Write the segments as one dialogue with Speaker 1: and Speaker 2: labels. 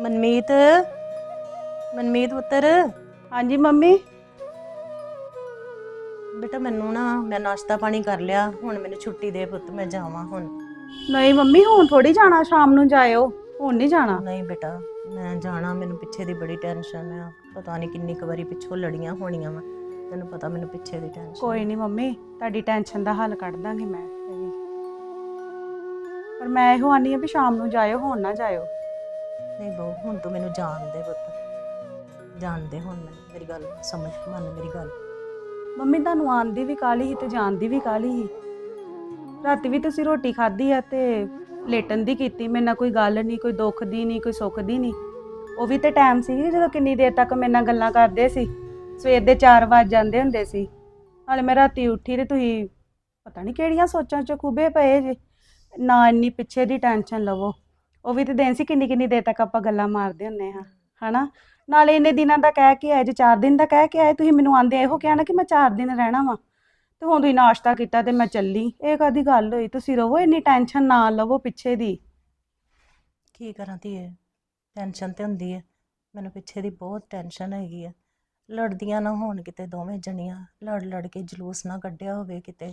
Speaker 1: ਮਨਮੀਤ? ਮਨਮੀਤ ਪੁੱਤਰ?
Speaker 2: ਹਾਂਜੀ ਮੰਮੀ।
Speaker 1: ਬੇਟਾ ਮੈਨੂੰ ਨਾ ਮੈਂ ਨਾਸ਼ਤਾ ਪਾਣੀ ਕਰ ਲਿਆ। ਹੁਣ ਮੈਨੂੰ ਛੁੱਟੀ ਦੇ ਪੁੱਤ ਮੈਂ ਜਾਵਾਂ ਹੁਣ।
Speaker 2: ਨਹੀਂ ਮੰਮੀ ਹੁਣ ਥੋੜੀ ਜਾਣਾ ਸ਼ਾਮ ਨੂੰ ਜਾਇਓ। ਹੁਣ ਨਹੀਂ ਜਾਣਾ।
Speaker 1: ਨਹੀਂ ਬੇਟਾ ਮੈਂ ਜਾਣਾ ਮੈਨੂੰ ਪਿੱਛੇ ਦੀ ਬੜੀ ਟੈਨਸ਼ਨ ਆ। ਪਤਾ ਨਹੀਂ ਕਿੰਨੀ ਕੁ ਵਾਰੀ ਪਿੱਛੋਂ ਲੜੀਆਂ ਹੋਣੀਆਂ ਵਾ। ਤੈਨੂੰ ਪਤਾ ਮੈਨੂੰ ਪਿੱਛੇ ਦੀ ਟੈਨਸ਼ਨ
Speaker 2: ਕੋਈ ਨਹੀਂ ਮੰਮੀ ਤੁਹਾਡੀ ਟੈਨਸ਼ਨ ਦਾ ਹੱਲ ਕੱਢ ਦਾਂਗੀ ਮੈਂ ਇਹ ਵੀ। ਪਰ ਮੈਂ ਇਹੋ ਆਨੀ ਆ ਵੀ ਸ਼ਾਮ ਨੂੰ ਜਾਇਓ ਹੁਣ ਨਾ ਜਾਇਓ।
Speaker 1: ਨਹੀਂ ਬਹੁ, ਹੁਣ ਤੂੰ ਮੈਨੂੰ ਜਾਣ ਪੁੱਤ। ਜਾਣ ਹੁਣ ਮੈਨੂੰ, ਮੇਰੀ ਗੱਲ ਸਮਝ ਮੰਨ, ਮੇਰੀ ਗੱਲ।
Speaker 2: ਮੰਮੀ ਤੁਹਾਨੂੰ ਆਉਣ ਵੀ ਕਾਲੀ ਸੀ ਤੇ ਜਾਣ ਵੀ ਕਾਲੀ ਸੀ। ਰਾਤੀ ਵੀ ਤੁਸੀਂ ਰੋਟੀ ਖਾਧੀ ਆ ਤੇ ਲੇਟਣ ਦੀ ਕੀਤੀ, ਮੇਰੇ ਨਾਲ ਕੋਈ ਗੱਲ ਨਹੀਂ, ਕੋਈ ਦੁੱਖ ਦੀ ਨਹੀਂ, ਕੋਈ ਸੁੱਖ ਦੀ ਨਹੀਂ। ਉਹ ਵੀ ਤੇ ਟਾਈਮ ਸੀ ਜਦੋਂ ਕਿੰਨੀ ਦੇਰ ਤੱਕ ਮੇਰੇ ਨਾਲ ਗੱਲਾਂ ਕਰਦੇ ਸੀ। ਸਵੇਰ ਦੇ 4 ਵਜ ਜਾਂਦੇ ਹੁੰਦੇ ਸੀ। ਨਾਲੇ ਮੈਂ ਰਾਤੀ ਉੱਠੀ ਤੇ ਤੁਸੀਂ ਪਤਾ ਨਹੀਂ ਕਿਹੜੀਆਂ ਸੋਚਾਂ ਚ ਖੂਬੇ ਪਏ ਜੇ। ਨਾ ਇੰਨੀ ਪਿੱਛੇ ਦੀ ਟੈਨਸ਼ਨ ਲਵੋ। ਉਹ ਵੀ ਤੇ ਦਿਨ ਸੀ ਕਿੰਨੀ ਕਿੰਨੀ ਦੇਰ ਤੱਕ ਆਪਾਂ ਗੱਲਾਂ ਮਾਰਦੇ ਹੁੰਨੇ ਹਾਂ, ਹਨਾ? ਨਾਲੇ ਇੰਨੇ ਦਿਨਾਂ ਦਾ ਕਹਿ ਕੇ ਆਏ, ਜੇ 4 ਦਿਨ ਦਾ ਕਹਿ ਕੇ ਆਏ, ਤੁਸੀਂ ਮੈਨੂੰ ਆਂਦੇ ਇਹੋ ਕਿਹਾ ਨਾ ਕਿ ਮੈਂ 4 ਦਿਨ ਰਹਿਣਾ ਵਾ। ਤੇ ਹੁਣ ਤੁਸੀਂ ਨਾਸ਼ਤਾ ਕੀਤਾ ਤੇ ਮੈਂ ਚੱਲੀ। ਇਹ ਕਾਦੀ ਗੱਲ ਹੋਈ? ਤੁਸੀਂ ਰਹੋ ਇੰਨੀ ਟੈਨਸ਼ਨ ਨਾ ਲਵੋ ਪਿੱਛੇ ਦੀ।
Speaker 1: ਕੀ ਕਰਾਂ ਧੀਏ? ਟੈਨਸ਼ਨ ਤੇ ਹੁੰਦੀ ਹੈ ਮੈਨੂੰ ਪਿੱਛੇ ਦੀ ਬਹੁਤ ਟੈਨਸ਼ਨ ਹੈਗੀ ਹੈ ਲੜਦੀਆਂ ਨਾ ਹੋਣ ਕਿਤੇ ਦੋਵੇਂ ਜਣੀਆਂ। ਲੜ ਲੜ ਕੇ ਜਲੂਸ ਨਾ ਕੱਢਿਆ ਹੋਵੇ ਕਿਤੇ।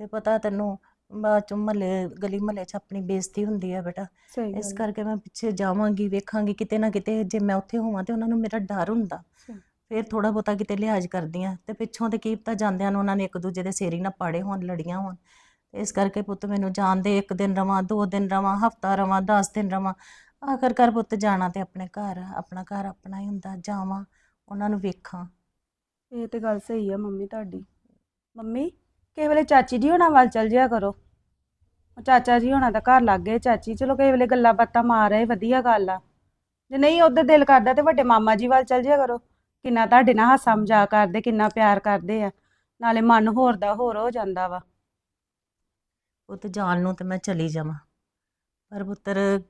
Speaker 1: ਤੇ ਪਤਾ ਤੈਨੂੰ ਬਾਅਦ ਚ ਮਹੱਲੇ ਗਲੀ ਮਹੱਲੇ 'ਚ ਆਪਣੀ ਬੇਇੱਜ਼ਤੀ ਹੁੰਦੀ ਹੈ ਬੇਟਾ।
Speaker 2: ਸਹੀ
Speaker 1: ਇਸ ਕਰਕੇ ਮੈਂ ਪਿੱਛੇ ਜਾਵਾਂਗੀ ਵੇਖਾਂਗੀ ਕਿਤੇ ਨਾ ਕਿਤੇ ਜੇ ਮੈਂ ਉੱਥੇ ਹੋਵਾਂ ਤੇ ਉਹਨਾਂ ਨੂੰ ਮੇਰਾ ਡਰ ਹੁੰਦਾ।
Speaker 2: ਸਹੀ।
Speaker 1: ਫਿਰ ਥੋੜਾ ਬਹੁਤਾ ਕਿਤੇ ਲਿਹਾਜ਼ ਕਰਦੀਆਂ ਤੇ ਪਿੱਛੋਂ ਤੇ ਕੀ ਪਤਾ ਜਾਂਦਿਆਂ ਨੂੰ ਉਹਨਾਂ ਨੇ ਇੱਕ ਦੂਜੇ ਦੇ ਸੇਰੀ ਨਾ ਪਾੜੇ ਹੋਣ ਲੜੀਆਂ ਹੋਣ। ਇਸ ਕਰਕੇ ਪੁੱਤ ਮੈਨੂੰ ਜਾਣ ਦੇ ਇੱਕ ਦਿਨ ਰਵਾਂ ਦੋ ਦਿਨ ਰਵਾਂ ਹਫਤਾ ਰਵਾਂ 10 ਦਿਨ ਰਵਾਂ। ਆਖਰਕਾਰ ਪੁੱਤ ਜਾਣਾ ਤੇ ਆਪਣੇ ਘਰ ਆ, ਆਪਣਾ ਘਰ ਆਪਣਾ ਹੀ ਹੁੰਦਾ ਜਾਵਾਂ ਉਹਨਾਂ ਨੂੰ ਵੇਖਾਂ।
Speaker 2: ਇਹ ਤੇ ਗੱਲ ਸਹੀ ਆ ਮੰਮੀ ਤੁਹਾਡੀ। ਮੰਮੀ? ਕਿਸੇ ਵੇਲੇ ਚਾਚੀ ਜੀ ਹੋਣਾ ਵੱਲ ਚਲ ਜਿਆ ਕਰੋ। ਉਹ ਚਾਚਾ ਜੀ ਹੋਣਾ ਦਾ ਘਰ ਲੱਗ ਗਏ ਚਾਚੀ, ਚਲੋ ਕਿਸੇ ਵੇਲੇ ਗੱਲਾਂ ਬਾਤਾਂ ਮਾਰ ਰਹੇ ਵਧੀਆ ਗੱਲ ਆ। ਜੇ ਨਹੀਂ ਉਧਰ ਦਿਲ ਕਰਦਾ ਤੇ ਵੱਡੇ ਮਾਮਾ ਜੀ ਵੱਲ ਚਲ ਜਿਆ ਕਰੋ। ਕਿੰਨਾ ਤੁਹਾਡੇ ਨਾਲ ਹਾਸਾ ਮਜ਼ਾਕ ਕਰਦੇ, ਕਿੰਨਾ ਪਿਆਰ ਕਰਦੇ ਆ। ਨਾਲੇ ਮਨ ਹੋਰ ਦਾ ਹੋਰ ਹੋ ਜਾਂਦਾ ਵਾ।
Speaker 1: ਉਹ ਤੇ ਜਾਣ ਨੂੰ ਤੇ ਮੈਂ ਚਲੀ ਜਾਵਾਂ। ਪਰ ਪੁੱਤਰ,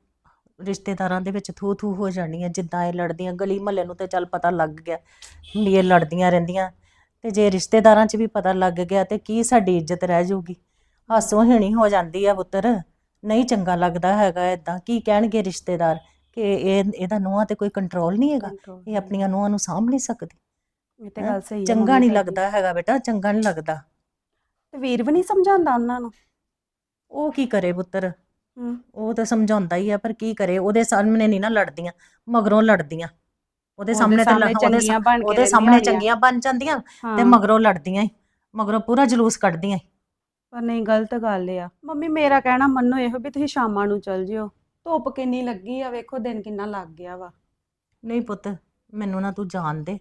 Speaker 1: ਰਿਸ਼ਤੇਦਾਰਾਂ ਦੇ ਵਿੱਚ ਥੂ ਥੂ ਹੋ ਜਾਣੀ ਆ। ਜਿੱਦਾਂ ਇਹ ਲੜਦੀਆਂ, ਗਲੀ ਮਹੱਲੇ ਨੂੰ ਤੇ ਚੱਲ ਪਤਾ ਲੱਗ ਗਿਆ। ਵੀ ਇਹ ਲੜਦੀਆਂ ਰਹਿੰਦੀਆਂ। ਤੇ ਜੇ ਰਿਸ਼ਤੇਦਾਰਾਂ 'ਚ ਵੀ ਪਤਾ ਲੱਗ ਗਿਆ ਤੇ ਕੀ ਸਾਡੀ ਇੱਜ਼ਤ ਰਹਿ ਜਾਊਗੀ? ਹਾਸੋ ਹੀਣੀ ਹੋ ਜਾਂਦੀ ਆ ਪੁੱਤਰ। ਨਹੀਂ ਚੰਗਾ ਲੱਗਦਾ ਹੈਗਾ ਇਦਾਂ ਕੀ ਕਹਿਣਗੇ ਰਿਸ਼ਤੇਦਾਰ? ਕਿ ਇਹ ਇਹਦਾ ਨੂੰਹਾਂ ਤੇ ਕੋਈ ਕੰਟਰੋਲ ਨਹੀਂ ਹੈਗਾ? ਇਹ ਆਪਣੀਆਂ ਨੂੰਹਾਂ ਨੂੰ ਸਾਂਭ ਨਹੀਂ ਸਕਦੀ।
Speaker 2: ਇਹ ਤੇ
Speaker 1: ਹੈਂ?
Speaker 2: ਗੱਲ ਸਹੀ ਆ
Speaker 1: ਚੰਗਾ ਨਹੀਂ। ਲੱਗਦਾ ਹੈਗਾ ਬੇਟਾ ਚੰਗਾ ਨਹੀਂ ਲੱਗਦਾ।
Speaker 2: ਤੇ ਵੀਰ ਵੀ ਨਹੀਂ ਸਮਝਾਉਂਦਾ ਉਹਨਾਂ ਨੂੰ?
Speaker 1: ਉਹ ਕੀ ਕਰੇ ਪੁੱਤਰ?
Speaker 2: ਹੂੰ।
Speaker 1: ਉਹ ਤਾਂ ਸਮਝਾਉਂਦਾ ਹੀ ਆ ਪਰ ਕੀ ਕਰੇ? ਉਹਦੇ ਸਾਹਮਣੇ ਨਹੀਂ ਨਾ ਲੜਦੀਆਂ ਮਗਰੋਂ ਲੜਦੀਆਂ। ਉਹਦੇ ਸਾਹਮਣੇ ਤਾਂ
Speaker 2: ਸਾਹਮਣੇ
Speaker 1: ਉਹਦੇ
Speaker 2: ਚੰਗੀਆਂ ਬਣ ਕੇ
Speaker 1: ਉਹਦੇ ਸਾਹਮਣੇ। ਚੰਗੀਆਂ ਬਣ ਜਾਂਦੀਆਂ ਤੇ
Speaker 2: ਹਾਂ।
Speaker 1: ਮਗਰੋਂ ਲੜਦੀਆਂ ਈ ਮਗਰੋਂ ਪੂਰਾ ਜਲੂਸ ਕੱਢਦੀਆਂ ਈ।
Speaker 2: ਪਰ ਨਹੀਂ ਗਲਤ ਗੱਲ ਆ। ਮੰਮੀ ਮੇਰਾ ਕਹਿਣਾ ਮੰਨੋ ਇਹੋ ਵੀ ਤੁਸੀਂ ਸ਼ਾਮਾਂ ਨੂੰ ਚੱਲ ਜਿਓ। ਧੁੱਪ ਕਿੰਨੀ ਲੱਗੀ ਆ ਵੇਖੋ ਦਿਨ ਕਿੰਨਾ ਲੱਗ ਗਿਆ ਵਾ।
Speaker 1: ਨਹੀਂ ਪੁੱਤ ਮੈਨੂੰ ਨਾ ਤੂੰ ਜਾਣ ਦੇ।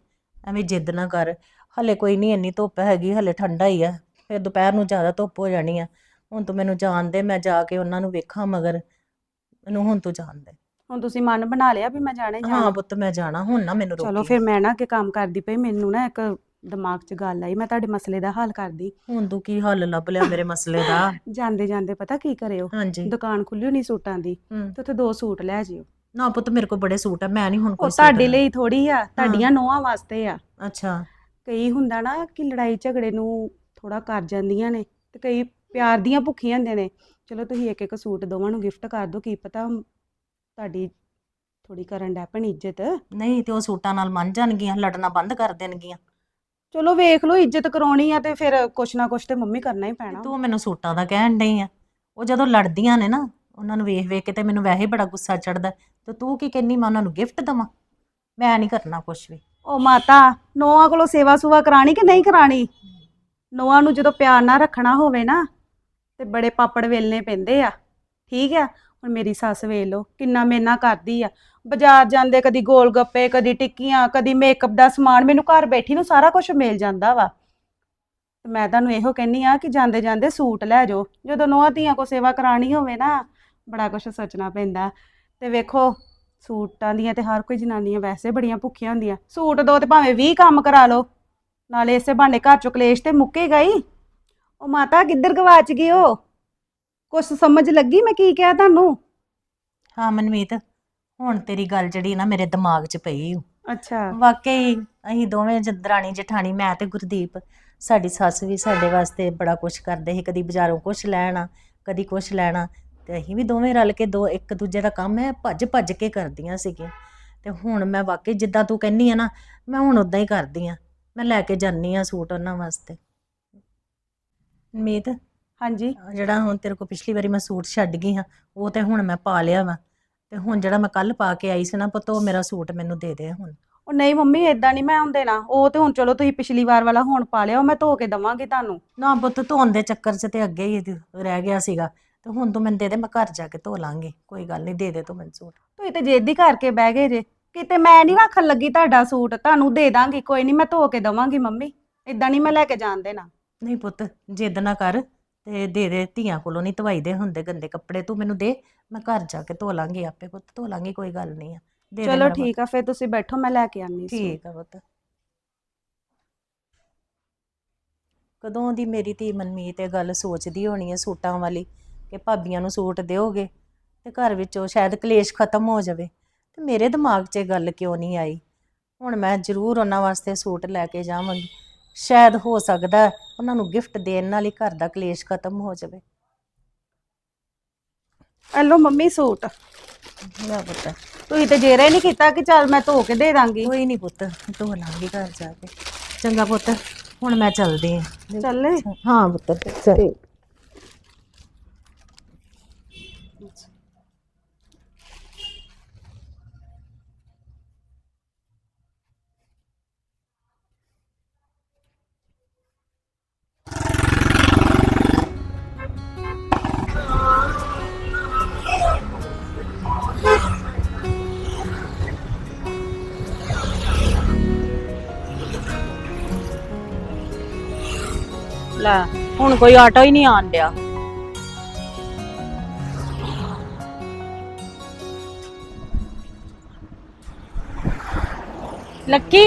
Speaker 1: ਐਵੇਂ ਜਿੱਦ ਨਾ ਕਰ। ਹਲੇ ਕੋਈ ਨਹੀਂ ਇੰਨੀ ਧੁੱਪ ਹੈਗੀ ਹਲੇ ਠੰਡਾ ਹੀ ਆ। ਫਿਰ ਦੁਪਹਿਰ ਨੂੰ ਜ਼ਿਆਦਾ ਧੁੱਪ ਹੋ ਜਾਣੀ ਆ। ਹੁਣ ਤੂੰ ਮੈਨੂੰ ਜਾਣ ਦੇ ਮੈਂ ਜਾ ਕੇ ਉਹਨਾਂ ਨੂੰ ਵੇਖਾਂ ਮਗਰ। ਮੈਨੂੰ ਹੁਣ ਤੂੰ ਜਾਣ ਦੇ।
Speaker 2: ਹੁਣ ਤੁਸੀਂ ਮਨ ਬਣਾ ਲਿਆ ਵੀ ਮੈਂ ਜਾਣਾ ਹੀ
Speaker 1: ਹਾਂ
Speaker 2: ਜਾਣਾ
Speaker 1: ਪੁੱਤ ਮੈਂ ਜਾਣਾ ਹੁਣ ਨਾ ਮੈਨੂੰ
Speaker 2: ਚਲੋ
Speaker 1: ਰੋਕੀ।
Speaker 2: ਫਿਰ ਮੈਂ ਨਾ ਅੱਗੇ ਕੰਮ ਕਰਦੀ ਪਈ ਮੈਨੂੰ ਨਾ ਇੱਕ ਦਿਮਾਗ 'ਚ ਗੱਲ ਆਈ ਮੈਂ ਤੁਹਾਡੇ ਮਸਲੇ ਦਾ ਹੱਲ ਕਰਦੀ।
Speaker 1: ਹੁਣ ਤੂੰ ਕੀ ਹੱਲ ਲੱਭ ਲਿਆ ਮੇਰੇ ਮਸਲੇ ਦਾ?
Speaker 2: ਜਾਂਦੇ ਜਾਂਦੇ ਪਤਾ ਕੀ ਕਰਿਓ
Speaker 1: ਹਾਂਜੀ।
Speaker 2: ਦੁਕਾਨ ਖੁੱਲੀ ਹੋਣੀ ਸੂਟਾਂ ਦੀ
Speaker 1: ਹੂੰ।
Speaker 2: ਤੇ ਉੱਥੇ ਦੋ ਸੂਟ ਲੈ ਜਿਓ।
Speaker 1: ਨਾ ਪੁੱਤ ਮੇਰੇ ਕੋਲ ਬੜੇ ਸੂਟ ਆ ਮੈਂ ਨਹੀਂ ਹੁਣ
Speaker 2: ਉਹ
Speaker 1: ਕੋਈ ਸੂਟ
Speaker 2: ਤੁਹਾਡੇ। ਲਈ ਥੋੜੀ ਆ ਤੁਹਾਡੀਆਂ ਨੋਹਾਂ ਵਾਸਤੇ ਆ।
Speaker 1: ਅੱਛਾ।
Speaker 2: ਕਈ ਹੁੰਦਾ ਨਾ ਕਿ ਲੜਾਈ ਝਗੜੇ ਨੂੰ ਥੋੜਾ ਕਰ ਜਾਂਦੀਆਂ ਨੇ ਤੇ ਕਈ ਪਿਆਰ ਦੀਆਂ ਭੁੱਖੀਆਂ ਹੁੰਦੇ ਨੇ। ਚਲੋ ਤੁਸੀਂ ਇੱਕ ਇੱਕ ਸੂਟ ਦੋਵਾਂ ਨੂੰ ਗਿਫਟ ਕਰ ਦਿਓ ਕੀ ਪਤਾ ਤੁਹਾਡੀ ਥੋੜੀ ਕਰਨ ਡੈ ਪੈਣ ਇੱਜ਼ਤ।
Speaker 1: ਨਹੀਂ ਤੇ ਉਹ ਸੂਟਾਂ ਨਾਲ ਮੰਨ ਜਾਣਗੀਆਂ ਲੜਨਾ ਬੰਦ ਕਰ ਦੇਣਗੀਆਂ।
Speaker 2: ਚਲੋ ਵੇਖ ਲਓ ਇੱਜ਼ਤ ਕਰਾਉਣੀ ਆ ਤੇ ਫਿਰ ਕੁਛ ਨਾ ਕੁਛ ਤੇ ਮੰਮੀ ਕਰਨਾ ਹੀ ਪੈਣਾ।
Speaker 1: ਤੂੰ ਮੈਨੂੰ ਸੂਟਾਂ ਦਾ ਕਹਿਣ ਡਈ ਆ। ਉਹ ਜਦੋਂ ਲੜਦੀਆਂ ਨੇ ਨਾ ਉਹਨਾਂ ਨੂੰ ਵੇਖ ਵੇਖ ਕੇ ਤੇ ਮੈਨੂੰ ਵੈਸੇ ਬੜਾ ਗੁੱਸਾ ਚੜਦਾ ਤੇ ਤੂੰ ਕੀ ਕਹਿੰਨੀ ਮੈਂ ਉਹਨਾਂ ਨੂੰ ਗਿਫਟ ਦਵਾਂ? ਮੈਂ ਨਹੀਂ ਕਰਨਾ ਕੁਛ ਵੀ।
Speaker 2: ਉਹ ਮਾਤਾ ਨੋਆਂ ਕੋਲੋਂ ਸੇਵਾ ਸੁਵਾ ਕਰਾਣੀ ਕਿ ਨਹੀਂ ਕਰਾਣੀ? ਨੋਆਂ ਨੂੰ ਜਦੋਂ ਪਿਆਰ ਨਾਲ ਰੱਖਣਾ ਹੋਵੇ ਨਾ ਤੇ ਬੜੇ ਪਾਪੜ ਵੇਲਣੇ ਪੈਂਦੇ ਆ। ਠੀਕ ਆ? ਹੁਣ ਮੇਰੀ ਸੱਸ ਵੇਖ ਲਓ, ਕਿੰਨਾ ਮੇਨਾ ਕਰਦੀ ਆ। ਬਾਜ਼ਾਰ ਜਾਂਦੇ ਕਦੀ ਗੋਲ ਗੱਪੇ, ਕਦੀ ਟਿੱਕੀਆਂ, ਕਦੀ ਮੇਕਅਪ ਦਾ ਸਮਾਨ, ਮੈਨੂੰ ਘਰ ਬੈਠੀ ਨੂੰ ਸਾਰਾ ਕੁਝ ਮਿਲ ਜਾਂਦਾ ਵਾ। ਤੇ ਮੈਂ ਤੁਹਾਨੂੰ ਇਹੋ ਕਹਿੰਨੀ ਆ ਕਿ ਜਾਂਦੇ ਜਾਂਦੇ ਸੂਟ ਲੈ ਜਾਓ, ਜਦੋਂ ਨੋਹਾਂ ਧੀਆਂ ਕੋ ਸੇਵਾ ਕਰਾਣੀ ਹੋਵੇ ਨਾ, ਬੜਾ ਕੁਝ ਸੋਚਣਾ ਪੈਂਦਾ। ਤੇ ਵੇਖੋ, ਸੂਟਾਂ ਦੀਆਂ ਤੇ ਹਰ ਕੋਈ ਜਨਾਨੀਆਂ ਵੈਸੇ ਬੜੀਆਂ ਭੁੱਖੀਆਂ ਹੁੰਦੀਆਂ। ਸੂਟ ਦੋ ਤੇ ਭਾਵੇਂ 20 ਕੰਮ ਕਰਾ ਲਓ, ਨਾਲੇ ਇਸੇ ਬਹਾਨੇ ਘਰ ਚੋਂ ਕਲੇਸ਼ ਤੇ ਮੁੱਕੇਗਾ ਹੀ ਉਹ ਮਾਤਾ ਕਿੱਧਰ ਗਵਾਚ ਗਈ ਉਹ ਕੁਛ ਸਮਝ ਲੱਗੀ ਮੈਂ ਕੀ ਕਿਹਾ ਤੁਹਾਨੂੰ?
Speaker 1: ਹਾਂ ਮਨਮੀਤ ਹੁਣ ਤੇਰੀ ਗੱਲ ਜਿਹੜੀ ਨਾ ਮੇਰੇ ਦਿਮਾਗ 'ਚ ਪਈ ਓ।
Speaker 2: ਅੱਛਾ।
Speaker 1: ਵਾਕਈ ਅਸੀਂ ਦੋਵੇਂ ਜ- ਦਰਾਣੀ ਜਠਾਣੀ ਮੈਂ ਤੇ ਗੁਰਦੀਪ ਸਾਡੀ ਸੱਸ ਵੀ ਸਾਡੇ ਵਾਸਤੇ ਬੜਾ ਕੁਝ ਕਰਦੇ ਸੀ ਕਦੀ ਬਾਜ਼ਾਰੋਂ ਕੁਝ ਲੈਣਾ ਕਦੀ ਕੁਝ ਲੈਣਾ ਤੇ ਅਸੀਂ ਵੀ ਦੋਵੇਂ ਰਲ ਕੇ ਦੋ ਇੱਕ ਦੂਜੇ ਦਾ ਕੰਮ ਹੈ ਭੱਜ ਭੱਜ ਕੇ ਕਰਦੀਆਂ ਸੀਗੀਆਂ। ਤੇ ਹੁਣ ਮੈਂ ਵਾਕਈ ਜਿੱਦਾਂ ਤੂੰ ਕਹਿੰਨੀ ਆ ਨਾ ਮੈਂ ਹੁਣ ਉਦਾਂ ਹੀ ਕਰਦੀ ਆ। ਮੈਂ ਲੈ ਕੇ ਜਾਨੀ ਆ ਸੂਟ ਉਹਨਾਂ ਵਾਸਤੇ। ਮੀਤ
Speaker 2: ਹਾਂਜੀ।
Speaker 1: ਆਹ ਜਿਹੜਾ ਹੁਣ ਤੇਰੇ ਕੋਲ ਪਿਛਲੀ ਵਾਰੀ ਮੈਂ ਸੂਟ ਛੱਡ ਗਈ ਹਾਂ ਉਹ ਤੇ ਹੁਣ ਮੈਂ ਪਾ ਲਿਆ ਵਾ। ਤੇ ਹੁਣ ਜਿਹੜਾ ਮੈਂ ਕੱਲ ਪਾ ਕੇ ਆਈ ਸੀ ਨਾ ਪੁੱਤ ਉਹ ਮੇਰਾ ਸੂਟ ਮੈਨੂੰ ਦੇ ਦੇ ਹੁਣ।
Speaker 2: ਉਹ ਨਹੀਂ ਮੰਮੀ ਏਦਾਂ ਨਹੀਂ ਮੈਂ ਹੁਣ ਦੇਣਾ। ਉਹ ਤੇ ਹੁਣ ਚਲੋ ਤੁਸੀਂ ਪਿਛਲੀ ਵਾਰ ਵਾਲਾ ਹੁਣ ਪਾ ਲਿਆ ਉਹ ਮੈਂ ਧੋ ਕੇ ਦਵਾਂਗੀ ਤੁਹਾਨੂੰ।
Speaker 1: ਨਾ ਪੁੱਤ ਧੋਣ ਦੇ ਚੱਕਰ 'ਚ ਤੇ ਅੱਗੇ ਹੀ ਰਹਿ ਗਿਆ ਸੀਗਾ। ਤੇ ਹੁਣ ਤੂੰ ਮੈਨੂੰ ਦੇ ਦੇ ਮੈਂ ਘਰ ਜਾ ਕੇ ਧੋ ਲਾਂਗੀ। ਕੋਈ ਗੱਲ ਨਹੀਂ ਦੇ ਦੇ ਤੂੰ ਮੈਨੂੰ ਸੂਟ।
Speaker 2: ਤੁਸੀਂ ਤੇ ਜੇਦੀ ਕਰਕੇ ਬਹਿ ਗਏ ਜੇ। ਕਿਤੇ ਮੈਂ ਨਹੀਂ ਰੱਖਣ ਲੱਗੀ ਤੁਹਾਡਾ ਸੂਟ ਤੁਹਾਨੂੰ ਦੇ ਦਾਂਗੀ। ਕੋਈ ਨਹੀਂ ਮੈਂ ਧੋ ਕੇ ਦਵਾਂਗੀ ਮੰਮੀ। ਏਦਾਂ ਨਹੀਂ ਮੈਂ ਲੈ ਕੇ ਜਾਣ ਦੇਣਾ।
Speaker 1: ਨਹੀਂ ਪੁੱਤ ਜਿੱਦ ਨਾ ਕਰ। ਤੇ ਦੇ ਦੇ ਧੀਆਂ ਕੋਲੋਂ ਨਹੀਂ ਧਵਾਈ ਦੇ ਹੁੰਦੇ ਗੰਦੇ ਕੱਪੜੇ ਤੂੰ ਮੈਨੂੰ ਦੇ ਮੈਂ ਘਰ ਜਾ ਕੇ ਧੋ ਲਾਂਗੀ ਆਪੇ ਪੁੱਤ ਧੋ ਲਾਂਗੀ ਕੋਈ ਗੱਲ ਨਹੀਂ ਆ ਦੇ ਦੇ
Speaker 2: ਚਲੋ
Speaker 1: ਮੇਰਾ ਪੁੱਤ।
Speaker 2: ਠੀਕ ਆ ਫਿਰ ਤੁਸੀਂ ਬੈਠੋ ਮੈਂ ਲੈ ਕੇ ਆਨੀ ਸੂਟ
Speaker 1: ਠੀਕ ਆ ਪੁੱਤ। ਕਦੋਂ ਦੀ ਮੇਰੀ ਧੀ ਮਨਮੀਤ ਇਹ ਗੱਲ ਸੋਚਦੀ ਹੋਣੀ ਹੈ ਸੂਟਾਂ ਵਾਲੀ ਕਿ ਭਾਬੀਆਂ ਨੂੰ ਸੂਟ ਦਿਓਗੇ ਤੇ ਘਰ ਵਿੱਚੋਂ ਸ਼ਾਇਦ ਕਲੇਸ਼ ਖਤਮ ਹੋ ਜਾਵੇ ਤੇ ਮੇਰੇ ਦਿਮਾਗ 'ਚ ਇਹ ਗੱਲ ਕਿਉਂ ਨਹੀਂ ਆਈ? ਹੁਣ ਮੈਂ ਜ਼ਰੂਰ ਉਹਨਾਂ ਵਾਸਤੇ ਸੂਟ ਲੈ ਕੇ ਜਾਵਾਂਗੀ। ਸ਼ਾਇਦ ਹੋ ਸਕਦਾ ਹੈ ਉਹਨਾਂ ਨੂੰ ਗਿਫਟ ਦੇਣ ਨਾਲ ਹੀ ਘਰ ਦਾ ਕਲੇਸ਼ ਖਤਮ ਹੋ ਜਾਵੇ।
Speaker 2: Hello mummy suit.
Speaker 1: ਲੈ ਪੁੱਤ
Speaker 2: ਤੁਸੀਂ ਤੇ ਜੇਰਾ ਹੀ ਨਹੀਂ ਕੀਤਾ ਕਿ ਚੱਲ ਮੈਂ ਧੋ ਕੇ ਦੇ ਦਾਂਗੀ।
Speaker 1: ਕੋਈ ਨਹੀਂ ਪੁੱਤ ਧੋ ਲਾਂਗੀ ਘਰ ਜਾ ਕੇ। ਚੰਗਾ ਪੁੱਤ ਹੁਣ ਮੈਂ ਚੱਲਦੀ ਹਾਂ।
Speaker 2: ਚੱਲੇ?
Speaker 1: ਹਾਂ ਪੁੱਤ ਚੱਲ।
Speaker 3: ਲੈ ਹੁਣ ਕੋਈ ਆਟੋ ਹੀ ਨਹੀਂ ਆਣ ਡਿਆ। ਲੱਕੀ?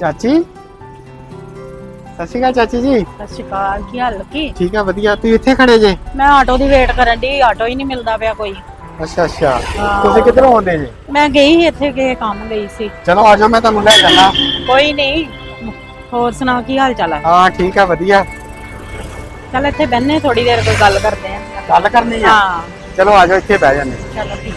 Speaker 4: ਚਾਚੀ? ਸਤਿ ਸ਼੍ਰੀ ਅਕਾਲ ਚਾਚੀ ਜੀ।
Speaker 3: ਸਤਿ ਸ਼੍ਰੀ ਅਕਾਲ ਕੀ ਹਾਲ ਲੱਕੀ?
Speaker 4: ਠੀਕ ਆ ਵਧੀਆ। ਤੁਸੀਂ ਇੱਥੇ ਖੜੇ ਜੇ?
Speaker 3: ਮੈਂ ਆਟੋ ਦੀ ਵੇਟ ਕਰਨ ਦੀ ਆਟੋ ਹੀ ਨਹੀਂ ਮਿਲਦਾ ਪਿਆ ਕੋਈ।
Speaker 4: ਅੱਛਾ ਅੱਛਾ। ਤੁਸੀਂ ਕਿੱਧਰੋਂ ਆਉਂਦੇ ਜੇ?
Speaker 3: ਮੈਂ ਗਈ ਸੀ ਇੱਥੇ ਕਿਸੇ ਕੰਮ ਗਈ ਸੀ।
Speaker 4: ਚਲੋ ਆ ਜਾਓ ਮੈਂ ਤੁਹਾਨੂੰ ਲੈ ਚੱਲਾਂ।
Speaker 3: ਕੋਈ ਨਹੀਂ। ਹੋਰ ਸੁਣਾ ਕੀ ਹਾਲ ਚਾਲ ਹੈ
Speaker 4: ਹਾਂ ਠੀਕ ਆ ਵਧੀਆ।
Speaker 3: ਚੱਲ ਇੱਥੇ ਬੈਠਨੇ ਥੋੜੀ ਦੇਰ ਕੋਈ ਗੱਲ ਕਰਦੇ ਆ।
Speaker 4: ਗੱਲ ਕਰਨੀ ਆ?
Speaker 3: ਹਾਂ।
Speaker 4: ਚਲੋ ਆ ਜਾਓ ਇੱਥੇ ਬਹਿ ਜਾਂਦੇ
Speaker 3: ਚਲੋ ਠੀਕ।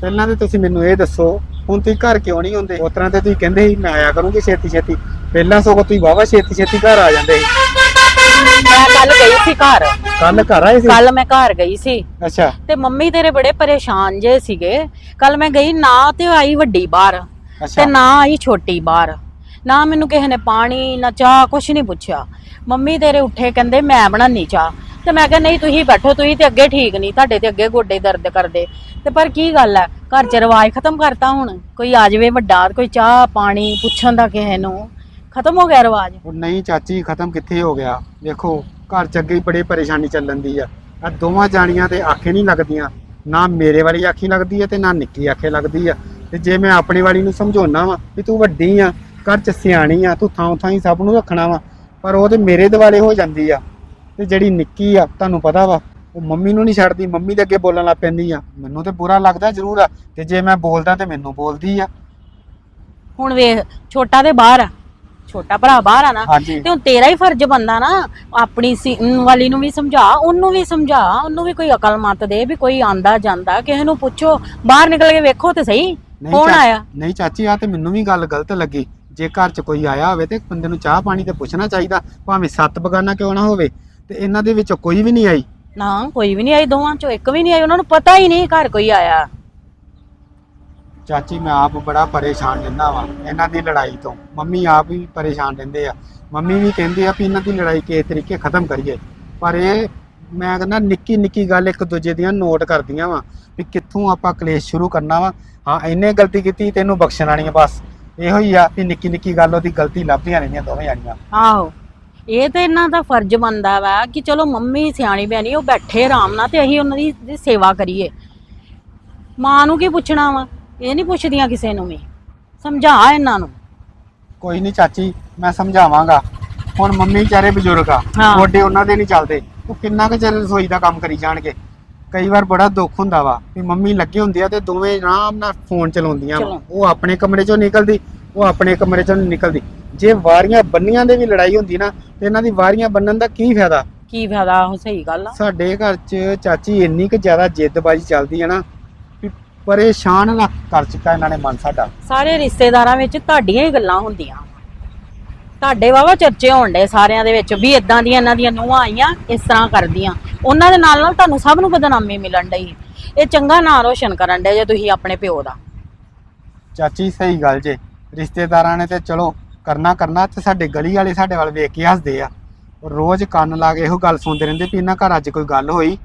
Speaker 4: ਪਹਿਲਾਂ ਤੇ ਤੁਸੀਂ ਮੈਨੂੰ ਇਹ ਦੱਸੋ ਹੁਣ ਤੁਸੀਂ ਘਰ ਕਿਉਂ ਨਹੀਂ ਆਉਂਦੇ? ਉਸ ਤਰ੍ਹਾਂ ਤੇ ਤੁਸੀਂ ਕਹਿੰਦੇ ਸੀ ਮੈਂ ਆਇਆ ਕਰੂੰਗੀ ਛੇਤੀ ਛੇਤੀ ਪਹਿਲਾਂ ਸਗੋਂ ਤੁਸੀਂ ਵਾਵਾ ਛੇਤੀ ਛੇਤੀ ਘਰ ਆ ਜਾਂਦੇ ਸੀ।
Speaker 3: ਮੈਂ ਕੱਲ ਗਈ ਸੀ ਘਰ।
Speaker 4: ਕੱਲ ਘਰ ਆਏ ਸੀ?
Speaker 3: ਕੱਲ ਮੈਂ ਘਰ ਗਈ ਸੀ।
Speaker 4: ਅੱਛਾ।
Speaker 3: ਤੇ ਮੰਮੀ ਤੇਰੇ ਬੜੇ ਪਰੇਸ਼ਾਨ ਜੇ ਸੀਗੇ। ਕੱਲ ਮੈਂ ਗਈ ਨਾ ਤੇ ਆਈ ਵੱਡੀ ਬਾਹਰ। ਤੇ ਨਾ ਆਈ ਛੋਟੀ ਬਾਹਰ। ਨਾ ਮੈਨੂੰ ਕਿਸੇ ਨੇ ਪਾਣੀ ਨਾ ਚਾਹ ਕੁਛ ਨਹੀਂ ਪੁੱਛਿਆ। ਮੰਮੀ ਤੇਰੇ ਉੱਠੇ ਕਹਿੰਦੇ ਮੈਂ ਬਣਾਨੀ ਚਾਹ। ਤੇ ਮੈਂ ਕਿਹਾ ਨਹੀਂ ਤੁਸੀਂ ਬੈਠੋ ਤੁਸੀਂ ਤੇ ਅੱਗੇ ਠੀਕ ਨਹੀਂ ਤੁਹਾਡੇ ਤੇ ਅੱਗੇ ਗੋਡੇ ਦਰਦ ਕਰਦੇ। ਤੇ ਪਰ ਕੀ ਗੱਲ ਹੈ? ਘਰ ਚ ਰਿਵਾਜ ਖਤਮ ਕਰਤਾ ਹੁਣ। ਕੋਈ ਆ ਜਾਵੇ ਵੱਡਾ ਕੋਈ ਚਾਹ ਪਾਣੀ ਪੁੱਛਣ ਦਾ ਕਿਸੇ ਨੂੰ। ਖਤਮ ਹੋ ਗਿਆ ਰਿਵਾਜ?
Speaker 4: ਉਹ ਨਹੀਂ ਚਾਚੀ ਖਤਮ ਕਿੱਥੇ ਹੋ ਗਿਆ? ਵੇਖੋ ਘਰ ਚ ਅੱਗੇ ਹੀ ਬੜੀ ਪਰੇਸ਼ਾਨੀ ਚੱਲਣ ਦੀ ਆ। ਆ ਦੋਵਾਂ ਜਾਣੀਆਂ ਤੇ ਆਖੇ ਨਹੀਂ ਲੱਗਦੀਆਂ। ਨਾ ਮੇਰੇ ਵਾਲੀ ਆਖੀ ਲੱਗਦੀ ਆ ਤੇ ਨਾ ਨਿੱਕੀ ਆਖੇ ਲੱਗਦੀ ਆ। ਤੇ ਜੇ ਮੈਂ ਆਪਣੀ ਵਾਲੀ ਨੂੰ ਸਮਝਾਉਣਾ ਵਾ ਵੀ ਤੂੰ ਵੱਡੀ ਆ ਘਰ ਚ ਸਿਆਣੀ ਆ ਤੂੰ ਥਾਂ ਥਾਂ ਹੀ ਸਭ ਨੂੰ ਰੱਖਣਾ ਵਾ ਪਰ ਉਹ ਤੇ ਮੇਰੇ ਦਿਵਾਲੇ ਹੋ ਜਾਂਦੀ ਆ। ਤੇ ਜਿਹੜੀ ਨਿੱਕੀ ਆ ਤੁਹਾਨੂੰ ਪਤਾ ਵਾ ਉਹ ਮੰਮੀ ਨੂੰ ਨਹੀਂ ਛੱਡਦੀ ਮੰਮੀ ਦੇ ਅੱਗੇ ਬੋਲਣ ਲੱਗ ਪੈਂਦੀ ਆ। ਮੈਨੂੰ ਤੇ ਬੁਰਾ ਲੱਗਦਾ ਜ਼ਰੂਰ ਆ ਤੇ ਜੇ ਮੈਂ ਬੋਲਦਾ ਤੇ ਮੈਨੂੰ ਬੋਲਦੀ ਆ।
Speaker 3: ਹੁਣ ਵੇਖ ਛੋਟਾ ਤੇ ਬਾਹਰ ਆ। ਛੋਟਾ ਭਰਾ ਬਾਹਰ ਆ ਨਾ
Speaker 4: ਹਾਂਜੀ।
Speaker 3: ਤੇ ਹੁਣ ਤੇਰਾ ਹੀ ਫਰਜ਼ ਬੰਦਾ ਨਾ ਆਪਣੀ ਸੀ- ਅਮ ਵਾਲੀ ਨੂੰ ਵੀ ਸਮਝਾ ਉਹਨੂੰ ਵੀ ਸਮਝਾ ਉਹਨੂੰ ਵੀ ਕੋਈ ਅਕਲ ਮਤ ਦੇ ਵੀ ਕੋਈ ਆਂਦਾ ਜਾਂਦਾ ਕਿਸੇ ਨੂੰ ਪੁੱਛੋ ਬਾਹਰ ਨਿਕਲ ਕੇ ਵੇਖੋ ਤੇ ਸਹੀ
Speaker 4: ਨਹੀਂ
Speaker 3: ਕੌਣ
Speaker 4: ਚਾ-
Speaker 3: ਆਇਆ?
Speaker 4: ਨਹੀਂ ਚਾਚੀ ਆ ਤੇ ਮੈਨੂੰ ਵੀ ਗੱਲ ਗਲਤ ਲੱਗੀ। ਜੇ ਘਰ 'ਚ ਕੋਈ ਆਇਆ ਹੋਵੇ ਤੇ ਬੰਦੇ ਨੂੰ ਚਾਹ ਪਾਣੀ ਤੇ ਪੁੱਛਣਾ ਚਾਹੀਦਾ ਭਾਵੇਂ ਸੱਤ ਬਗਾਨਾ ਕਿਉਂ ਨਾ ਹੋਵੇ ਤੇ ਇਹਨਾਂ ਦੇ ਵਿੱਚੋਂ ਕੋਈ ਵੀ ਨਹੀਂ ਆਈ।
Speaker 3: ਨਾ ਕੋਈ ਵੀ ਨਹੀਂ ਆਈ ਦੋਵਾਂ ਚੋਂ ਇੱਕ ਵੀ ਨਹੀਂ ਆਈ ਉਹਨਾਂ ਨੂੰ ਪਤਾ ਹੀ ਨਹੀਂ ਘਰ ਕੋਈ ਆਇਆ।
Speaker 4: ਚਾਚੀ, ਮੈਂ ਆਪ ਬੜਾ ਪਰੇਸ਼ਾਨ ਰਹਿੰਦਾ ਵਾਂ ਇਹਨਾਂ ਦੀ ਲੜਾਈ ਤੋਂ। ਮੰਮੀ ਆਪ ਵੀ ਪਰੇਸ਼ਾਨ ਰਹਿੰਦੇ ਆ। ਮੰਮੀ ਵੀ ਕਹਿੰਦੇ ਆ ਵੀ ਇਹਨਾਂ ਦੀ ਲੜਾਈ ਕਿਸ ਤਰੀਕੇ ਖਤਮ ਕਰੀਏ। ਪਰ ਇਹ ਮੈਂ ਕਹਿੰਦਾ ਨਿੱਕੀ ਨਿੱਕੀ ਗੱਲ ਇੱਕ ਦੂਜੇ ਦੀਆਂ ਨੋਟ ਕਰਦੀਆਂ ਵਾ ਵੀ ਕਿੱਥੋਂ ਆਪਾਂ ਕਲੇਸ਼ ਸ਼ੁਰੂ ਕਰਨਾ ਵਾ। ਹਾਂ ਇਹਨੇ ਗਲਤੀ ਕੀਤੀ, ਤੈਨੂੰ ਬਖਸ਼ਣਾ ਨਹੀਂ ਆ ਬਸ। ਇਹੋ ਹੀ ਆ ਵੀ ਨਿੱਕੀ ਨਿੱਕੀ ਗੱਲ ਉਹਦੀ ਗਲਤੀ ਲੱਭਦੀਆਂ ਰਹਿੰਦੀਆਂ ਦੋਵੇਂ ਜਾਣੀਆਂ।
Speaker 3: ਆਹੋ। ਇਹ ਤੇ ਇਹਨਾਂ ਦਾ ਫਰਜ਼ ਬਣਦਾ ਵਾ ਕਿ ਚਲੋ ਮੰਮੀ, ਸਿਆਣੀ ਬਿਆਣੀ ਉਹ ਬੈਠੇ ਆਰਾਮ ਨਾਲ ਤੇ ਅਸੀਂ ਉਹਨਾਂ ਦੀ ਦੀ ਸੇਵਾ ਕਰੀਏ। ਮਾਂ ਨੂੰ ਕੀ ਪੁੱਛਣਾ ਵਾ? ਇਹ ਨਹੀਂ ਪੁੱਛਦੀਆਂ ਕਿਸੇ ਨੂੰ ਵੀ। ਸਮਝਾ ਇਹਨਾਂ ਨੂੰ।
Speaker 4: ਕੋਈ ਨਹੀਂ ਚਾਚੀ ਮੈਂ ਸਮਝਾਵਾਂਗਾ। ਹੁਣ ਮੰਮੀ ਵਿਚਾਰੇ ਬਜ਼ੁਰਗ ਆ।
Speaker 3: ਹਾਂ।
Speaker 4: ਗੋਡੇ ਉਹਨਾਂ ਦੇ ਨਹੀਂ ਚੱਲਦੇ। ਉਹ ਕਿੰਨਾ ਕੁ ਚਿਰ ਰਸੋਈ ਦਾ ਕੰਮ ਕਰੀ ਜਾਣਗੇ? ਕਈ ਵਾਰ ਬੜਾ ਦੁੱਖ ਹੁੰਦਾ ਵਾ ਵੀ ਮੰਮੀ ਲੱਗੇ ਹੁੰਦੇ ਆ ਤੇ ਦੋਵੇਂ ਆਰਾਮ ਨਾਲ ਫੋਨ ਚਲਾਉਂਦੀਆਂ ਵਾ।
Speaker 3: ਚਲੋ।
Speaker 4: ਉਹ ਆਪਣੇ ਕਮਰੇ ਚੋਂ ਨਿਕਲਦੀ ਉਹ ਆਪਣੇ ਕਮਰੇ ਚੋਂ ਨਿਕਲਦੀ। ਜੇ ਵਾਰੀਆਂ ਬੰਨੀਆਂ ਦੇ ਵੀ ਲੜਾਈ ਹੁੰਦੀ ਨਾ ਤੇ ਇਹਨਾਂ ਦੀ ਵਾਰੀਆਂ ਬੰਨਣ ਦਾ ਕੀ ਫਾਇਦਾ?
Speaker 3: ਕੀ ਫਾਇਦਾ? ਉਹ ਸਹੀ ਗੱਲ ਆ।
Speaker 4: ਸਾਡੇ ਘਰ 'ਚ ਚਾਚੀ ਇੰਨੀ ਕੁ ਜ਼ਿਆਦਾ ਜਿੱਦਬਾਜ਼ੀ ਚੱਲਦੀ ਹੈ ਨਾ ਪਰੇਸ਼ਾਨ ਨਾ ਕਰ ਚੁੱਕਾ ਇਹਨਾਂ ਨੇ ਮਨ ਸਾਡਾ।
Speaker 3: ਸਾਰੇ ਰਿਸ਼ਤੇਦਾਰਾਂ ਵਿੱਚ ਤੁਹਾਡੀਆਂ ਹੀ ਗੱਲਾਂ ਹੁੰਦੀਆਂ। ਤੁਹਾਡੇ ਵਾਵਾ ਚਰਚੇ ਹੋਣ ਡੇ ਸਾਰਿਆਂ ਦੇ ਵਿੱਚ ਵੀ ਇਦਾਂ ਦੀਆਂ ਇਹਨਾਂ ਦੀਆਂ ਨੂੰਹਾਂ ਆਈਆਂ ਇਸ ਤਰ੍ਹਾਂ ਕਰਦੀਆਂ। ਉਹਨਾਂ ਦੇ ਨਾਲ ਨਾਲ ਤੁਹਾਨੂੰ ਸਭ ਨੂੰ ਬਦਨਾਮੀ ਮਿਲਣ ਡਈ। ਇਹ ਚੰਗਾ ਨਾਂ ਰੋਸ਼ਨ ਕਰਨ ਡੇ ਜੇ ਤੁਸੀਂ ਆਪਣੇ ਪਿਓ ਦਾ।
Speaker 4: ਚਾਚੀ ਸਹੀ ਗੱਲ ਜੇ। ਰਿਸ਼ਤੇਦਾਰਾਂ ਨੇ ਤੇ ਚਲੋ ਕਰਨਾ ਕਰਨਾ ਤੇ ਸਾਡੇ ਗਲੀ ਵਾਲੇ ਸਾਡੇ ਵੱਲ ਵੇਖ ਕੇ ਹੱਸਦੇ ਆ। ਰੋਜ਼ ਕੰਨ ਲਾ ਕੇ ਇਹੋ ਗੱਲ ਸੁਣਦੇ ਰਹਿੰਦੇ ਵੀ ਇਹਨਾਂ ਘਰ ਅੱਜ ਕੋਈ ਗੱਲ ਹੋਈ।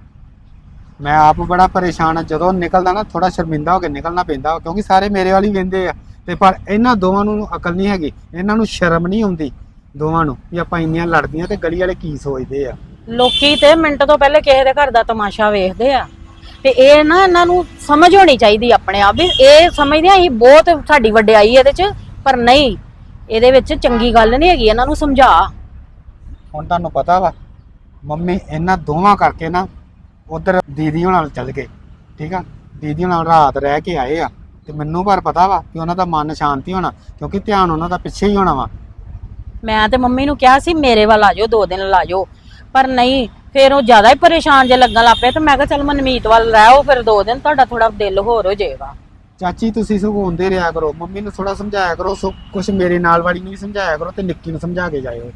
Speaker 4: ਮੈਂ ਆਪ ਬੜਾ ਪਰੇਸ਼ਾਨ ਆ। ਜਦੋਂ ਨਿਕਲਦਾ ਨਾ ਥੋੜਾ ਸ਼ਰਮਿੰਦਾ ਹੋ ਕੇ ਨਿਕਲਣਾ ਪੈਂਦਾ ਕਿਉਂਕਿ ਸਾਰੇ ਮੇਰੇ ਵਾਲੀ ਵੇਂਦੇ ਆ। ਤੇ ਪਰ ਇਹਨਾਂ ਦੋਵਾਂ ਨੂੰ ਅਕਲ ਨਹੀਂ ਹੈਗੀ। ਇਹਨਾਂ ਨੂੰ ਸ਼ਰਮ ਨਹੀਂ ਆਉਂਦੀ ਦੋਵਾਂ ਨੂੰ ਵੀ ਆਪਾਂ ਇੰਨੀਆਂ ਲੜਦੀਆਂ ਤੇ ਗਲੀ ਵਾਲੇ ਕੀ ਸੋਚਦੇ ਆ।
Speaker 3: ਲੋਕੀ ਤੇ ਮਿੰਟ ਤੋਂ ਪਹਿਲੇ ਕਿਸੇ ਦੇ ਘਰ ਦਾ ਤਮਾਸ਼ਾ ਵੇਖਦੇ ਆ। ਤੇ ਇਹ ਨਾ ਇਹਨਾਂ ਨੂੰ ਸਮਝ ਹੋਣੀ ਚਾਹੀਦੀ ਆਪਣੇ ਆਪ ਵੀ। ਇਹ ਸਮਝਦੇ ਆ ਅਸੀਂ ਬਹੁਤ ਸਾਡੀ ਵਡਿਆਈ ਇਹਦੇ ਚ ਪਰ ਨਹੀਂ। ਇਹਦੇ ਵਿੱਚ ਚੰਗੀ ਗੱਲ ਨਹੀਂ ਹੈਗੀ ਇਹਨਾਂ ਨੂੰ ਸਮਝਾ।
Speaker 4: ਹੁਣ ਤੁਹਾਨੂੰ ਪਤਾ ਵਾ ਮੰਮੀ ਇਹਨਾਂ ਦੋਵਾਂ ਕਰਕੇ ਨਾ ਉਧਰ ਦੀਦੀ ਹੁਣਾਂ ਨਾਲ ਚੱਲ ਗਏ ਠੀਕ ਆ? ਦੀਦੀ ਹੁਣਾਂ ਨਾਲ ਰਾਤ ਰਹਿ ਕੇ ਆਏ ਆ ਤੇ ਮੈਨੂੰ ਪਰ ਪਤਾ ਵਾ ਕਿ ਉਹਨਾਂ ਦਾ ਮਨ ਸ਼ਾਂਤੀ ਹੋਣਾ ਕਿਉਂਕਿ ਧਿਆਨ ਉਹਨਾਂ ਦਾ ਪਿੱਛੇ ਹੀ ਹੋਣਾ ਵਾ।
Speaker 3: ਮੈਂ ਤੇ ਮੰਮੀ ਨੂੰ ਕਿਹਾ ਸੀ ਮੇਰੇ ਵੱਲ ਆ ਜਾਓ ਦੋ ਦਿਨ ਲਾ ਜਾਓ। ਪਰ ਨਹੀਂ ਫਿਰ ਉਹ ਜ਼ਿਆਦਾ ਹੀ ਪਰੇਸ਼ਾਨ ਜੇ ਲੱਗਣ ਲੱਗ ਪਿਆ ਤੇ ਮੈਂ ਕਿਹਾ ਚੱਲ ਮਨਮੀਤ ਵੱਲ ਰਹਿਓ ਫਿਰ ਦੋ ਦਿਨ ਤੁਹਾਡਾ ਥੋੜਾ ਦਿਲ ਹੋਰ ਹੋ ਜਾਏਗਾ।
Speaker 4: ਚਾਚੀ ਤੁਸੀਂ ਸੁਗਾਉਂਦੇ ਰਿਹਾ ਕਰੋ ਮੰਮੀ ਨੂੰ ਥੋੜਾ ਸਮਝਾਇਆ ਕਰੋ ਸੋ ਕੁਝ ਮੇਰੇ ਨਾਲ ਵਾਲੀ ਨੂੰ ਵੀ ਸਮਝਾਇਆ ਕਰੋ ਤੇ ਨਿੱਕੀ ਨੂੰ ਸਮਝਾ ਕੇ ਜਾਇਓ।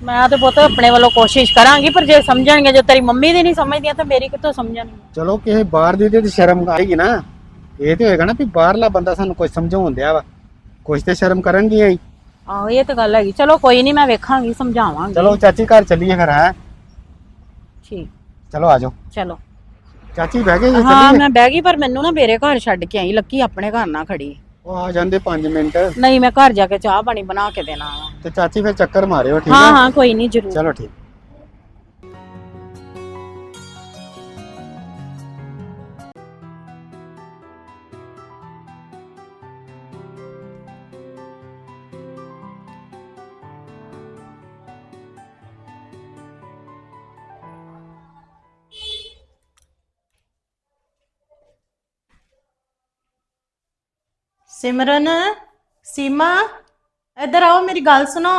Speaker 3: ਮੈਂ ਤੇ ਪੁੱਤ ਆਪਣੇ ਵੱਲੋਂ ਕੋਸ਼ਿਸ਼ ਕਰਾਂਗੀ ਪਰ ਜੇ ਸਮਝਣਗੇ ਜੇ ਤੇਰੀ ਮੰਮੀ ਦੀ ਨਹੀਂ ਸਮਝਦੀਆਂ ਤਾਂ ਮੇਰੀ ਕਿੱਥੋਂ ਸਮਝਣਗੇ
Speaker 4: ਚਲੋ ਕਿਸੇ ਬਾਹਰ ਦੀ ਤੇ ਸ਼ਰਮ ਆਏਗੀ ਨਾ ਇਹ ਤੇ ਹੋਏਗਾ ਨਾ ਵੀ ਬਾਹਰਲਾ ਬੰਦਾ ਸਾਨੂੰ ਕੁਝ ਸਮਝਾਉਣ ਦਿਆ ਵਾ। ਕੁਝ ਤੇ ਸ਼ਰਮ ਕਰਨਗੀਆਂ ਹੀ।
Speaker 3: ਆਹੋ ਇਹ ਤਾਂ ਗੱਲ ਹੈਗੀ। ਚਲੋ ਕੋਈ ਨਹੀਂ ਮੈਂ ਵੇਖਾਂਗੀ ਸਮਝਾਵਾਂਗੀ।
Speaker 4: ਚਲੋ ਚਾਚੀ ਘਰ ਚੱਲੀਏ ਫਿਰ ਹੈ?
Speaker 3: ਠੀਕ।
Speaker 4: ਚਲੋ ਆਜੋ
Speaker 3: ਚਲੋ।
Speaker 4: ਚਾਚੀ ਬਹਿ ਗਏ ਜੀ
Speaker 3: ਹਾਂ
Speaker 4: ਚੱਲੀਏ?
Speaker 3: ਮੈਂ ਬਹਿ ਗਈ ਪਰ ਮੈਨੂੰ ਨਾ ਮੇਰੇ ਘਰ ਛੱਡ ਕੇ ਆਈ ਲੱਕੀ ਆਪਣੇ ਘਰ ਨਾ ਖੜੀ।
Speaker 4: ਉਹ ਆ ਜਾਂਦੇ 5 ਮਿੰਟ।
Speaker 3: ਨਹੀਂ ਮੈਂ ਘਰ ਜਾ ਕੇ ਚਾਹ ਪਾਣੀ ਬਣਾ ਕੇ ਦੇਣਾ ਵਾ।
Speaker 4: ਤੇ ਚਾਚੀ ਫਿਰ ਚੱਕਰ ਮਾਰਿਓ ਠੀਕ
Speaker 3: ਹਾਂ
Speaker 4: ਹੈ
Speaker 3: ਹਾਂ ਕੋਈ ਨਹੀਂ ਜ਼ਰੂਰ।
Speaker 4: ਚਲੋ ਠੀਕ।
Speaker 1: ਸਿਮਰਨ ਸੀਮਾ ਇੱਧਰ ਆਓ ਮੇਰੀ ਗੱਲ ਸੁਣੋ।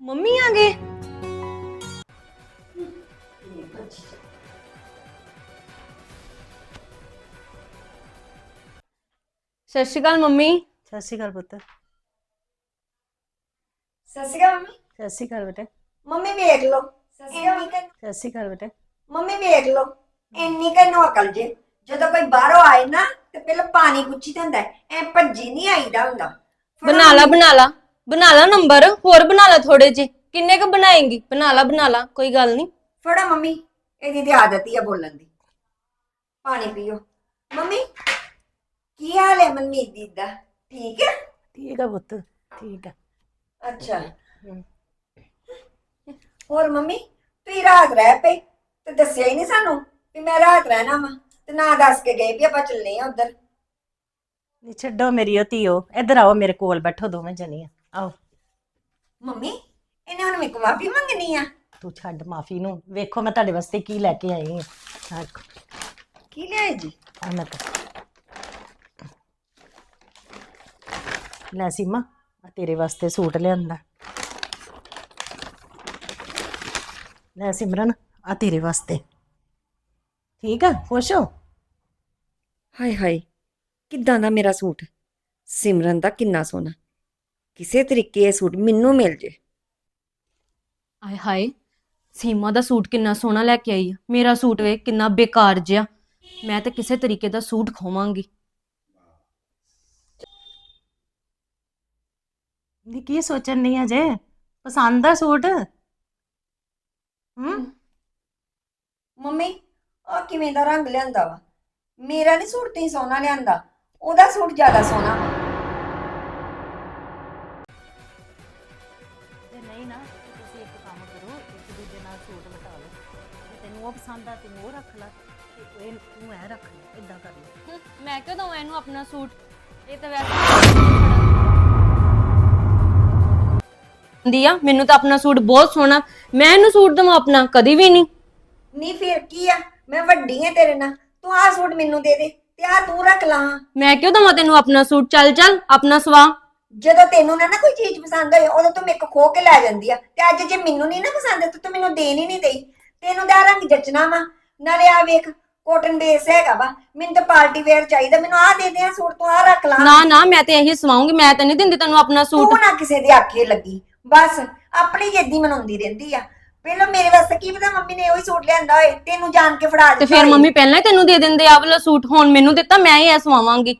Speaker 1: ਮੰਮੀ ਆ ਗਏ?
Speaker 5: ਸਤਿ ਸ਼੍ਰੀ ਅਕਾਲ ਮੰਮੀ।
Speaker 1: ਸਤਿ ਸ਼੍ਰੀ ਅਕਾਲ ਪੁੱਤ।
Speaker 6: ਸਤਿ ਸ਼੍ਰੀ ਅਕਾਲ ਮੰਮੀ।
Speaker 1: ਸਤਿ ਸ਼੍ਰੀ ਅਕਾਲ ਬੇਟੇ।
Speaker 6: ਮੰਮੀ ਵੇਖ ਲਓ। ਸਤਿ ਸ਼੍ਰੀ ਅਕਾਲ।
Speaker 1: ਸਤਿ ਸ਼੍ਰੀ ਅਕਾਲ ਬੇਟੇ
Speaker 6: ਮੰਮੀ ਵੇਖ ਲਓ। ਇੰਨੀ ਕੁ ਨੂੰ ਅਕਲ ਜੇ। ਜਦੋਂ ਕੋਈ ਬਾਹਰੋਂ ਆਏ ਨਾ ਤੇ ਪਹਿਲਾਂ ਪਾਣੀ ਪੁੱਛੀ ਦਾ ਹੁੰਦਾ ਐ ਭੱਜੀ ਨਹੀਂ ਆਈਦਾ ਹੁੰਦਾ।
Speaker 5: ਬਣਾ ਲਾ। ਬਣਾ ਲਾ ਬਣਾ ਲਾ ਨੰਬਰ ਹੋਰ ਬਣਾ ਲਾ ਥੋੜੇ ਜਿਹੇ। ਕਿੰਨੇ ਕ ਬਣਾਏਂਗੀ? ਬਣਾ ਲਾ ਬਣਾ ਲਾ ਕੋਈ ਗੱਲ ਨਹੀਂ।
Speaker 6: ਫੜੋ ਮੰਮੀ ਇਹਦੀ ਤੇ ਆਦਤ ਹੀ ਆ ਬੋਲਣ ਦੀ। ਪਾਣੀ ਪੀਓ। ਮੰਮੀ ਕੀ ਹਾਲ ਹੈ ਮਨਮੀਤ ਦੀ ਦਾ? ਠੀਕ ਹੈ?
Speaker 1: ਠੀਕ ਆ ਪੁੱਤ ਠੀਕ ਆ।
Speaker 6: ਅੱਛਾ। ਹੋਰ ਮੰਮੀ ਤੁਸੀਂ ਰਾਤ ਰਹਿ ਪਏ ਤੇ ਦੱਸਿਆ ਹੀ ਨਹੀਂ ਸਾਨੂੰ ਵੀ ਮੈਂ ਰਾਤ ਰਹਿਣਾ ਵਾ। ਤੇ ਨਾ ਦੱਸ ਕੇ ਗਏ ਵੀ ਆਪਾਂ ਚੱਲੇ ਆ ਉਧਰ।
Speaker 1: ਨਹੀਂ ਛੱਡੋ ਮੇਰੀ ਉਹ ਧੀਓ ਇੱਧਰ ਆਓ ਮੇਰੇ ਕੋਲ ਬੈਠੋ ਦੋਵੇਂ ਜਣੀਆਂ। ਆਓ।
Speaker 6: ਮੰਮੀ ਇਹਨੇ ਹੁਣ ਮੇਰੇ ਕੋਲ ਮਾਫੀ ਮੰਗਣੀ ਆ।
Speaker 1: ਤੂੰ ਛੱਡ ਮਾਫੀ ਨੂੰ। ਵੇਖੋ ਮੈਂ ਤੁਹਾਡੇ ਵਾਸਤੇ ਕੀ ਲੈ ਕੇ ਆਈ ਹਾਂ।
Speaker 6: ਕੀ ਲਿਆਏ ਜੀ?
Speaker 1: ਆਹ ਮੈਂ ਤਾਂ ਲੈ ਸੀਮਾ ਆ ਤੇਰੇ ਵਾਸਤੇ ਸੂਟ ਲਿਆਂਦਾ। ਲੈ ਸਿਮਰਨ ਆ ਤੇਰੇ ਵਾਸਤੇ। ਠੀਕ ਆ? ਖੁਸ਼ ਹੋ?
Speaker 7: ਹਾਏ ਹਾਏ ਕਿੱਦਾਂ ਦਾ ਮੇਰਾ ਸੂਟ? ਸਿਮਰਨ ਦਾ ਕਿੰਨਾ ਸੋਹਣਾ। ਕਿਸੇ ਤਰੀਕੇ ਇਹ ਸੂਟ ਮੈਨੂੰ ਮਿਲ ਜੇ।
Speaker 5: ਆਏ ਹਾਏ ਸੀਮਾ ਦਾ ਸੂਟ ਕਿੰਨਾ ਸੋਹਣਾ ਲੈ ਕੇ ਆਈ ਆ। ਮੇਰਾ ਸੂਟ ਵੇ ਕਿੰਨਾ ਬੇਕਾਰ ਜਿਹਾ। ਮੈਂ ਤਾਂ ਕਿਸੇ ਤਰੀਕੇ ਦਾ ਸੂਟ ਖੋਵਾਂਗੀ।
Speaker 1: ਨੀ ਕੀ ਸੋਚਣ ਨਹੀਂ ਅਜੇ ਪਸੰਦ ਆ ਸੂਟ? ਹੂੰ?
Speaker 6: ਮੰਮੀ ਆ ਕਿਵੇਂ ਦਾ ਰੰਗ ਲਿਆਂਦਾ ਵਾ? ਮੇਰਾ ਨਹੀਂ ਸੂਟ ਤੇ ਸੋਹਣਾ ਲਿਆਂਦਾ ਉਹਦਾ ਸੂਟ ਜ਼ਿਆਦਾ ਸੋਹਣਾ। ਵਾ
Speaker 1: ਜੇ ਨਹੀਂ ਨਾ ਤੇ ਤੁਸੀਂ ਇੱਕ ਕੰਮ ਕਰੋ ਇੱਕ ਦੂਜੇ ਨਾਲ ਸੂਟ ਵਟਾ ਲਓ। ਜੇ ਤੈਨੂੰ ਉਹ ਪਸੰਦ ਆ ਤੂੰ ਉਹ ਰੱਖ ਲੈ ਤੇ ਇਹ ਤੂੰ ਐ ਰੱਖ ਲੈ ਇਦਾਂ ਕਰ ਲੈ।
Speaker 5: ਮੈਂ ਕਿਉਂ ਦਵਾਂ ਇਹਨੂੰ ਆਪਣਾ ਸੂਟ? ਇਹ ਤਾਂ ਵੈਸੇ ਦੀਆ ਮੈਨੂੰ ਤਾਂ ਆਪਣਾ ਸੂਟ ਬਹੁਤ ਸੋਹਣਾ ਮੈਂ ਇਹਨੂੰ ਸੂਟ ਦਵਾਂ ਆਪਣਾ ਕਦੀ ਵੀ ਨਹੀਂ।
Speaker 6: ਨਹੀਂ ਫਿਰ ਕੀ ਆ ਮੈਂ ਵੱਡੀ ਆ ਤੇਰੇ ਨਾਲ। ਤੂੰ ਆਹ ਸੂਟ ਮੈਨੂੰ ਦੇ ਦੇ ਤੇ ਆ ਤੂੰ ਰੱਖ ਲਾ।
Speaker 5: ਮੈਂ ਕਿਉਂ ਦਵਾਂ ਤੈਨੂੰ ਆਪਣਾ ਸੂਟ? ਚੱਲ ਚੱਲ ਆਪਣਾ ਸਵਾ।
Speaker 6: ਜਦੋਂ ਤੈਨੂੰ ਨਾ ਨਾ ਕੋਈ ਚੀਜ਼ ਪਸੰਦ ਹੋਏ ਉਦੋਂ ਤੂੰ ਮੇਰੇ ਖੋ ਕੇ ਲੈ ਜਾਂਦੀ ਆ। ਤੇ ਅੱਜ ਜੇ ਮੈਨੂੰ ਨਹੀਂ ਨਾ ਪਸੰਦ ਤੇ ਤੂੰ ਮੈਨੂੰ ਦੇਣ ਹੀ ਨਹੀਂ ਦੇਈ। ਤੈਨੂੰ ਦਾ ਰੰਗ ਜਚਣਾ ਵਾ। ਨਾਲੇ ਆ ਵੇਖ ਕੋਟਨ ਬੇਸ ਹੈਗਾ ਵਾ। ਮੈਨੂੰ ਤਾਂ ਪਾਰਟੀ ਵੇਅਰ ਚਾਹੀਦਾ। ਮੈਨੂੰ ਆ ਦੇ ਦੇ ਆ ਸੂਟ ਤੂੰ ਆ ਰੱਖ ਲਾ।
Speaker 5: ਨਾ ਨਾ ਮੈਂ ਤੇ ਇਹੀ ਸਵਾਉਂਗੀ। ਮੈਂ ਤੇ ਨਹੀਂ ਦਿੰਦੀ ਤੈਨੂੰ ਆਪਣਾ ਸੂਟ।
Speaker 6: ਤੂੰ ਨਾ ਕਿਸੇ ਦੇ ਆਖੇ ਲੱਗੀ। ਬਸ ਆਪਣੀ ਜਿੱਦੀ ਮਨਾਉਂਦੀ ਰਹਿੰਦੀ ਆ। ਪਹਿਲਾਂ ਮੇਰੇ ਵਾਸਤੇ ਕੀ ਪਤਾ ਮੰਮੀ ਨੇ ਉਹੀ ਸੂਟ ਲਿਆਂਦਾ ਹੋਏ ਤੈਨੂੰ ਜਾਣ ਕੇ ਫੜਾ
Speaker 5: ਤੇ
Speaker 6: ਦਿੱਤਾ
Speaker 5: ਫਿਰ
Speaker 6: ਹੋਏ।
Speaker 5: ਮੰਮੀ ਪਹਿਲਾਂ ਹੀ ਤੈਨੂੰ ਦੇ ਦਿੰਦੇ ਆ ਵਾਲਾ ਸੂਟ ਹੁਣ ਮੈਨੂੰ ਦਿੱਤਾ ਮੈਂ ਹੀ ਇਹ ਸਵਾਵਾਂਗੀ।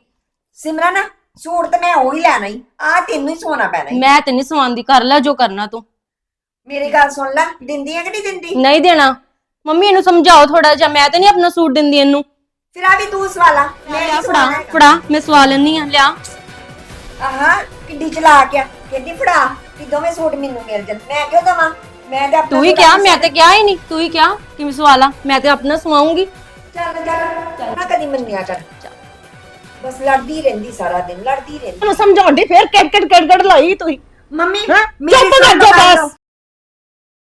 Speaker 6: ਸਿਮਰਨ ਸੂਟ ਤਾਂ ਮੈਂ ਉਹੀ ਲੈਣਾ ਹੀ ਆ ਤੈਨੂੰ ਹੀ ਸੋਨਾ ਪੈਣਾ ਈ।
Speaker 5: ਮੈਂ ਤੇ ਨਹੀਂ ਸਵਾਉਂਦੀ ਕਰ ਲੈ ਜੋ ਕਰਨਾ ਤੂੰ।
Speaker 6: ਮੇਰੀ ਗੱਲ ਸੁਣ ਲੈ ਦਿੰਦੀ ਆ ਕਿ ਨਹੀਂ ਦਿੰਦੀ?
Speaker 5: ਨਹੀਂ ਦੇਣਾ। ਮੰਮੀ ਇਹਨੂੰ ਸਮਝਾਓ ਥੋੜਾ ਜਿਹਾ ਮੈਂ ਤੇ ਨਹੀਂ ਆਪਣਾ ਸੂਟ ਦਿੰਦੀ ਇਹਨੂੰ।
Speaker 6: ਫਿਰ ਆ ਵੀ ਤੂੰ ਸਵਾਲਾ ਮੈਂ
Speaker 5: ਲਿਆ ਫੜਾ। ਫੜਾ ਮੈਂ ਸਵਾ ਲੈਣੀ ਆ ਲਿਆ।
Speaker 6: ਆਹਾ ਕਿੱਡੀ ਚਲਾ ਕੇ ਕਹਿੰਦੀ ਫੜਾ ਕਿ ਦੋਵੇਂ ਸੂਟ ਮੈਨੂੰ ਮਿਲ ਜਾਣ। ਮੈਂ ਕਿਉਂ ਦਵਾਂ? ਮੈਂ ਤੇ ਆਪਣਾ
Speaker 5: ਤੂੰ ਹੀ ਕਿਹਾ ਮੈਂ ਤੇ ਕਿਹਾ ਹੀ ਨਹੀਂ। ਤੂੰ ਹੀ ਕਿਹਾ ਕਿ ਮੈਂ ਸਵਾ ਲਾ ਮੈਂ ਤੇ ਆਪਣਾ ਸਵਾਉਂਗੀ।
Speaker 6: ਚੱਲ ਚੱਲ ਨਾ ਕਦੀ ਮੰਨਿਆ ਕਰ ਬਸ ਲੜਦੀ ਰਹਿੰਦੀ ਸਾਰਾ ਦਿਨ ਲੜਦੀ ਰਹਿੰਦੀ।
Speaker 3: ਤੈਨੂੰ ਸਮਝਾਉਣ ਦੀ ਫੇਰ ਕਿੜ ਕਿੜ ਕਿੜ ਕਿੜ ਲਾਈ ਤੁਸੀਂ।
Speaker 6: ਮੰਮੀ
Speaker 3: ਚੁੱਪ ਕਰ ਜਾ ਬਸ।